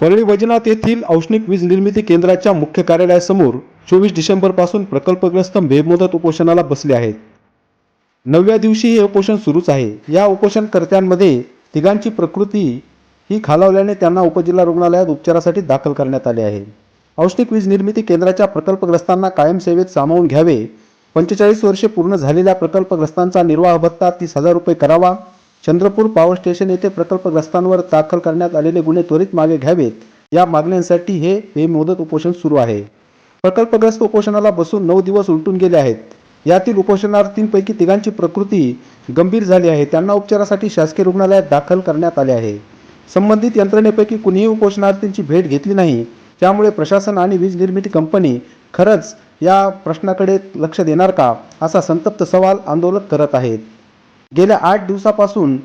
परळी वैजनाथ येथील औष्णिक वीज निर्मिती केंद्राच्या मुख्य कार्यालयासमोर चोवीस डिसेंबरपासून प्रकल्पग्रस्त बेमुदत उपोषणाला बसले आहेत. नवव्या दिवशी हे उपोषण सुरूच आहे. या उपोषणकर्त्यांमध्ये तिघांची प्रकृती ही खालावल्याने त्यांना उपजिल्हा रुग्णालयात उपचारासाठी दाखल करण्यात आले आहे. औष्णिक वीज निर्मिती केंद्राच्या प्रकल्पग्रस्तांना कायम सेवेत सामावून घ्यावे. पंचेचाळीस वर्षे पूर्ण झालेल्या प्रकल्पग्रस्तांचा निर्वाह भत्ता तीस हजार रुपये करावा. चंद्रपूर पॉवर स्टेशन येथे प्रकल्पग्रस्तांवर दाखल करण्यात आलेले गुन्हे त्वरित मागे घ्यावेत. या मागण्यांसाठी हे बेमुदत उपोषण सुरू आहे. प्रकल्पग्रस्त उपोषणाला बसून नऊ दिवस उलटून गेले आहेत. यातील उपोषणार्थींपैकी तिघांची प्रकृती गंभीर झाली आहे. त्यांना उपचारासाठी शासकीय रुग्णालयात दाखल करण्यात आले आहे. संबंधित यंत्रणेपैकी कुणीही उपोषणार्थींची भेट घेतली नाही. त्यामुळे प्रशासन आणि वीज निर्मिती कंपनी खरंच या प्रश्नाकडे लक्ष देणार का असा संतप्त सवाल आंदोलक करत आहेत. गेल्या आठ दिवसापासून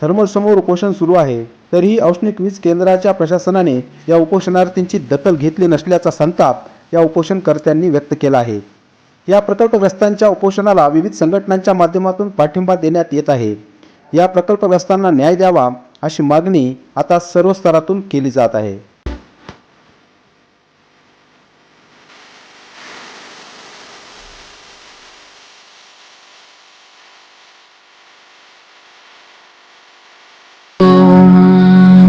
थर्मलसमोर उपोषण सुरू आहे. तरीही औष्णिक वीज केंद्राच्या प्रशासनाने या उपोषणार्थींची दखल घेतली नसल्याचा संताप या उपोषणकर्त्यांनी व्यक्त केला आहे. या प्रकल्पग्रस्तांच्या उपोषणाला विविध संघटनांच्या माध्यमातून पाठिंबा देण्यात येत आहे. या प्रकल्पग्रस्तांना न्याय द्यावा अशी मागणी आता सर्व स्तरातून केली जात आहे.